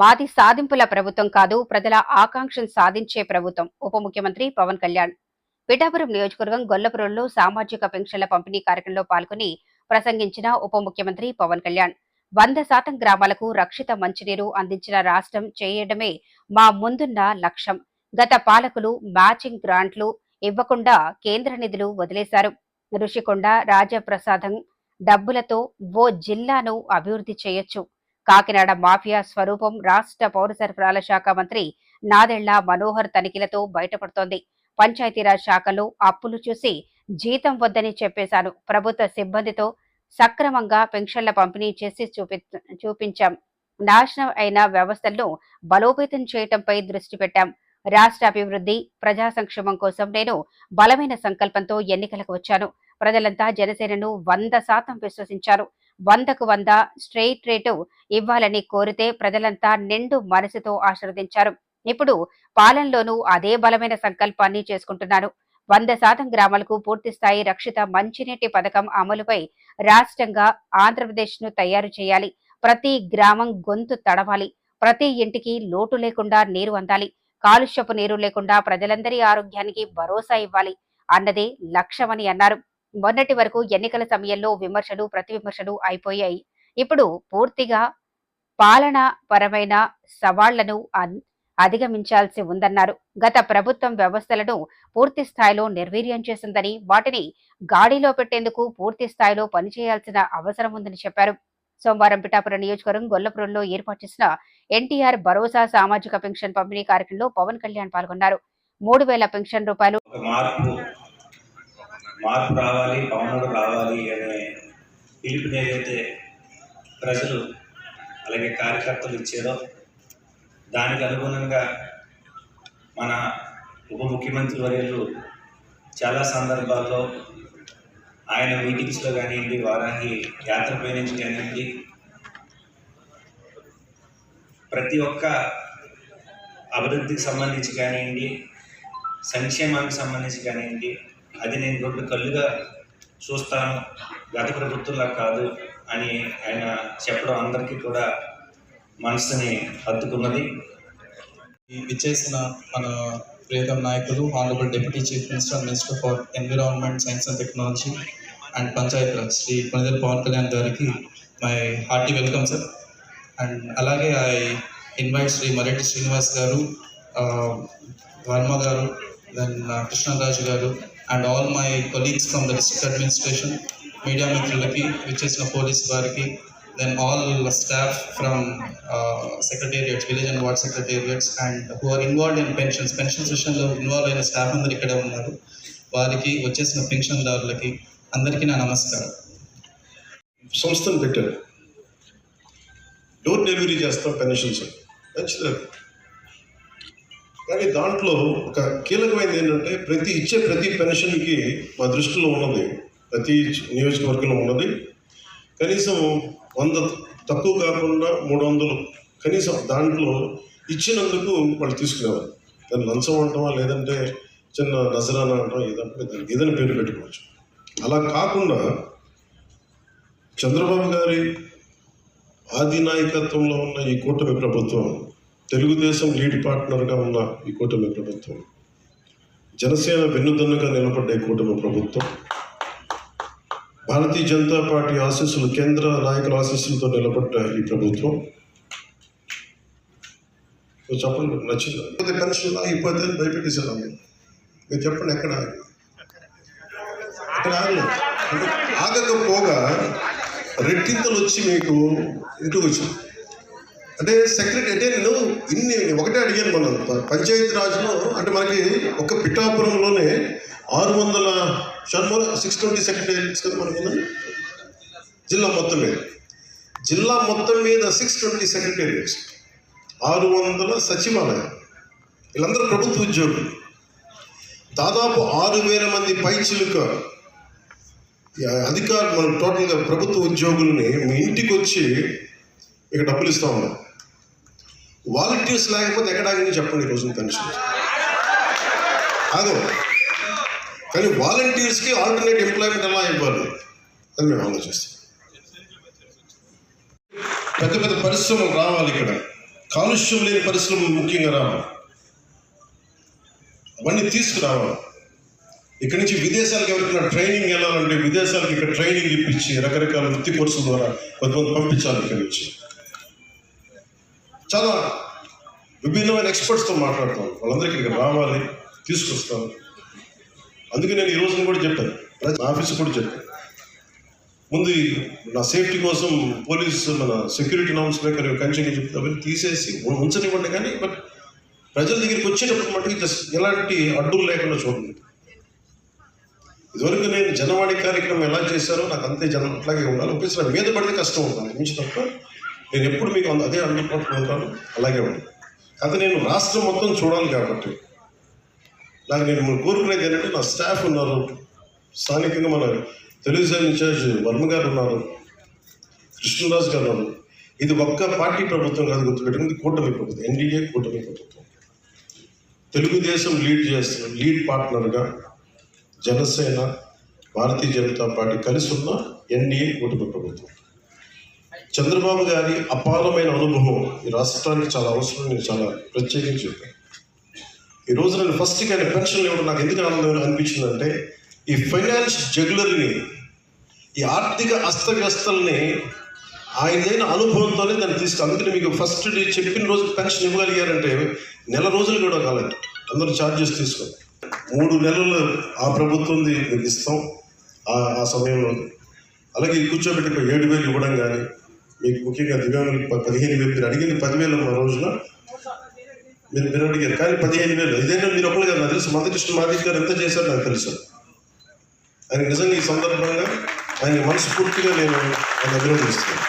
మాది సాధింపుల ప్రభుత్వం కాదు ప్రజల ఆకాంక్షలు సాధించే ప్రభుత్వం. ఉప ముఖ్యమంత్రి పవన్ కళ్యాణ్. పిఠాపురం నియోజకవర్గం గొల్లపురంలో సామాజిక పెన్షన్ల పంపిణీ కార్యక్రమంలో పాల్గొని ప్రసంగించిన ఉప ముఖ్యమంత్రి పవన్ కళ్యాణ్. వంద శాతం గ్రామాలకు రక్షిత మంచినీరు అందించిన రాష్ట్రం చేయడమే మా ముందున్న లక్ష్యం. గత పాలకులు మ్యాచింగ్ గ్రాంట్లు ఇవ్వకుండా కేంద్ర నిధులు వదిలేశారు. ఋషికొండ రాజప్రసాదం డబ్బులతో ఓ జిల్లాను అభివృద్ధి చేయొచ్చు. కాకినాడ మాఫియా స్వరూపం రాష్ట్ర పౌర సరఫరాల శాఖ మంత్రి నాదెళ్ళ మనోహర్ తనిఖీలతో బయటపడుతోంది. పంచాయతీరాజ్ శాఖలో అప్పులు చూసి జీతం వద్దని చెప్పేశాను. ప్రభుత్వ సిబ్బందితో సక్రమంగా పెన్షన్ల పంపిణీ చేసి చూపి చూపించాం. నాశనం అయిన వ్యవస్థలను బలోపేతం చేయటంపై దృష్టి పెట్టాం. రాష్ట్ర అభివృద్ధి ప్రజా సంక్షేమం కోసం నేను బలమైన సంకల్పంతో ఎన్నికలకు వచ్చాను. ప్రజలంతా జనసేనను వంద శాతం విశ్వసించారు. వందకు వంద స్ట్రెయిట్ రేటు ఇవ్వాలని కోరితే ప్రజలంతా నిండు మనసుతో ఆశీర్వదించారు. ఇప్పుడు పాలనలోనూ అదే బలమైన సంకల్పాన్ని చేసుకుంటున్నాను వంద శాతం గ్రామాలకు పూర్తి స్థాయి రక్షిత మంచినీటి పథకం అమలుపై రాష్ట్రంగా ఆంధ్రప్రదేశ్ను తయారు చేయాలి. ప్రతి గ్రామం గొంతు తడవాలి. ప్రతి ఇంటికి లోటు లేకుండా నీరు అందాలి. కాలుష్యపు నీరు లేకుండా ప్రజలందరి ఆరోగ్యానికి భరోసా ఇవ్వాలి. అన్నదే లక్ష్యమని అన్నారు. మొన్నటి వరకు ఎన్నికల సమయంలో విమర్శలు ప్రతి విమర్శలు అయిపోయాయి. ఇప్పుడు పూర్తిగా పాలన పరమైన సవాళ్ళను అన్- అధిగమించాల్సి ఉందన్నారు. గత ప్రభుత్వం వ్యవస్థలను పూర్తి స్థాయిలో నిర్వీర్యం చేసిందని వాటిని గాడిలో పెట్టేందుకు పూర్తి స్థాయిలో పనిచేయాల్సిన అవసరం ఉందని చెప్పారు. సోమవారం పిఠాపురం నియోజకవర్గం గొల్లపురంలో ఏర్పాటు చేసిన ఎన్టీఆర్ భరోసా సామాజిక పెన్షన్ పంపిణీ కార్యక్రమంలో పవన్ కళ్యాణ్ పాల్గొన్నారు. మూడు వేల పెన్షన్ రూపాయలు మార్పు రావాలి పవనుడు రావాలి అనే పిలుపుని ఏదైతే ప్రజలు అలాగే కార్యకర్తలు ఇచ్చారో దానికి అనుగుణంగా మన ఉప ముఖ్యమంత్రి వర్యులు చాలా సందర్భాల్లో ఆయన మీటింగ్స్లో కానివ్వండి వారాహి యాత్ర పయనించి కానివ్వండి ప్రతి ఒక్క అభివృద్ధికి సంబంధించి కానివ్వండి సంక్షేమానికి సంబంధించి కానివ్వండి అది నేను రెండు కళ్ళుగా చూస్తాను. గత ప్రభుత్వంలా కాదు అని ఆయన చెప్పడం అందరికీ కూడా మనసుని హత్తుకున్నది. ఈ విచ్చేసిన మన ప్రియతమ నాయకులు honourable deputy chief minister minister for environment science and technology and Panchayat Raj Shri Konidela Pawan Kalyan గారికి my hearty welcome sir and అలాగే I invite Shri Mareddy Srinivas garu uh, Varma garu then Krishnaraju garu and all my colleagues from the district administration media మిత్రులకి విచ్చేసిన police వారికి then all staff from secretariats village and ward secretariats and who are involved in pensions pension సెషన్లో involve అయిన staff అందరు ఇక్కడే ఉన్నారు. వారికి వచ్చేసిన పెన్షన్దారులకి అందరికీ నా నమస్కారం. సంస్థను పెట్టారు. డోర్ డెలివరీ చేస్తాం పెన్షన్స్. మంచిది. కానీ దాంట్లో ఒక కీలకమైనది ఏంటంటే ప్రతి ఇచ్చే ప్రతి పెన్షన్కి మా దృష్టిలో ఉన్నది ప్రతి నియోజకవర్గంలో ఉన్నది. కనీసం వంద తక్కువ కాకుండా మూడు వందలు కనీసం దాంట్లో ఇచ్చినందుకు వాళ్ళు తీసుకునేవారు. దాన్ని లంచం అంటామా లేదంటే చిన్న నజరానా అంటాం ఏదంటే దానికి ఏదైనా పేరు పెట్టుకోవచ్చు. అలా కాకుండా చంద్రబాబు గారి ఆది నాయకత్వంలో ఉన్న ఈ కూటమి ప్రభుత్వం తెలుగుదేశం లీడ్ పార్ట్నర్గా ఉన్న ఈ కూటమి ప్రభుత్వం జనసేన వెన్నుదన్నుగా నిలబడ్డ ఈ కూటమి ప్రభుత్వం భారతీయ జనతా పార్టీ ఆశీస్సులు కేంద్ర నాయకుల ఆశీస్సులతో నిలబడ్డ ఈ ప్రభుత్వం. చెప్పండి నచ్చింది? పెన్షన్ అయిపోతే అని భయపెట్టేశారు మీరు చెప్పండి ఎక్కడ ఆగి? ఆగలేదు? ఆగకపోగా రెట్టింతలు వచ్చి మీకు ఇటు వచ్చింది. అంటే సెక్రటరీ అంటే నేను ఇన్ని ఒకటే అడిగాను మనం పంచాయతీ రాజ్లో అంటే మనకి ఒక పిఠాపురంలోనే ఆరు వందల షన్మూల సిక్స్ ట్వంటీ సెక్రటరీస్ కదా మనకి జిల్లా మొత్తం మీద. జిల్లా మొత్తం మీద సిక్స్ ట్వంటీ సెక్రటేరియట్స్ ఆరు వందల సచివాలయం. వీళ్ళందరూ ప్రభుత్వ ఉద్యోగులు. దాదాపు ఆరు వేల మంది పైచిలుక అధికారులు మనం టోటల్గా ప్రభుత్వ ఉద్యోగుల్ని మీ ఇంటికి వచ్చి ఇక డబ్బులు ఇస్తా ఉన్నాం వాలంటీర్స్ లేకపోతే ఎక్కడానికి చెప్పండి ఈ రోజున పెన్షన్ కాదు. కానీ వాలంటీర్స్కి ఆల్టర్నేట్ ఎంప్లాయ్మెంట్ ఎలా ఇవ్వాలి? అని మేము ఆలోచిస్తాం. పెద్ద పెద్ద పరిశ్రమలు రావాలి ఇక్కడ. కాలుష్యం లేని పరిశ్రమలు ముఖ్యంగా రావాలి. అవన్నీ తీసుకురావాలి. ఇక్కడి నుంచి విదేశాలకు ఎవరికైనా ట్రైనింగ్ వెళ్ళాలంటే విదేశాలకు ఇక్కడ ట్రైనింగ్ ఇప్పించి రకరకాల వృత్తి కోర్సుల ద్వారా కొంతమంది పంపించాలి ఇక్కడి నుంచి. చాలా విభిన్నమైన ఎక్స్పర్ట్స్తో మాట్లాడతాను. వాళ్ళందరికీ ఇక్కడ రావాలి తీసుకొస్తాను. అందుకే నేను ఈ రోజున కూడా చెప్పాను. ప్రతి ఆఫీస్ కూడా చెప్పాను. ముందు నా సేఫ్టీ కోసం పోలీస్ మన సెక్యూరిటీ నామ్స్ మేకర్ కంచెని చెప్తే తీసేసి ఉంచనివ్వండి కానీ బట్ ప్రజల దగ్గరికి వచ్చేటప్పుడు మటుకు జస్ట్ ఎలాంటి అడ్డులు లేకుండా చూడండి. ఇదివరకు నేను జనవాణి కార్యక్రమం ఎలా చేశారో నాకు అంతే జనం అట్లాగే ఉండాలి. ఒకేసారి మీద పడితే కష్టం ఉంటుంది మించి తప్ప నేను ఎప్పుడు మీకు అదే అందుకుంటూ ఉంటాను? అలాగే ఉంది కాకపోతే నేను రాష్ట్రం మొత్తం చూడాలి కాబట్టి. నాకు నేను కోరుకునేది ఏంటంటే నా స్టాఫ్ ఉన్నారు. స్థానికంగా మన తెలుగుదేశం ఇన్ఛార్జ్ వర్మ గారు ఉన్నారు. కృష్ణరాజు గారు ఉన్నారు. ఇది ఒక్క పార్టీ ప్రభుత్వం కాదు గుర్తుపెట్టుకుంది కూటమి ప్రభుత్వం ఎన్డీఏ కూటమి ప్రభుత్వం. తెలుగుదేశం లీడ్ చేస్తున్న లీడ్ పార్ట్నర్గా జనసేన భారతీయ జనతా పార్టీ కలిసి ఉన్న ఎన్డీఏ కూటమి ప్రభుత్వం. చంద్రబాబు గారి అపారమైన అనుభవం ఈ రాష్ట్రానికి చాలా అవసరం నేను చాలా ప్రత్యేకించి చెప్పాను. ఈ రోజు నేను ఫస్ట్ ఆయన పెన్షన్ ఇవ్వడం నాకు ఎందుకు ఆనందం అనిపించిందంటే ఈ ఫైనాన్స్ జగ్యులర్ని ఈ ఆర్థిక అస్తవ్యస్తల్ని ఆయనదైన అనుభవంతోనే దాన్ని తీసుకు అందుకని మీకు ఫస్ట్ డే చెప్పిన రోజు పెన్షన్ ఇవ్వగలిగారంటే నెల రోజులు కూడా కాలేదు. అందరూ ఛార్జెస్ తీసుకోండి. మూడు నెలలు ఆ ప్రభుత్వంది మీకు ఇస్తాం ఆ ఆ సమయంలో. అలాగే కూర్చోబెట్టి ఏడు వేలు ఇవ్వడం కానీ మీకు ముఖ్యంగా దివ్యాంగులకు పదిహేను వేలు మీరు అడిగింది పదివేలు ఆ రోజున మీరు మీరు అడిగారు. కానీ పదిహేను వేలు ఇదేనా మీరు ఒకళ్ళు కదా నాకు తెలుసు. మందకృష్ణ మాదిక్ గారు ఎంత చేశారు నాకు తెలుసు. ఆయన నిజంగా ఈ సందర్భంగా ఆయన మనస్ఫూర్తిగా నేను ఆయన అభినందిస్తున్నాను.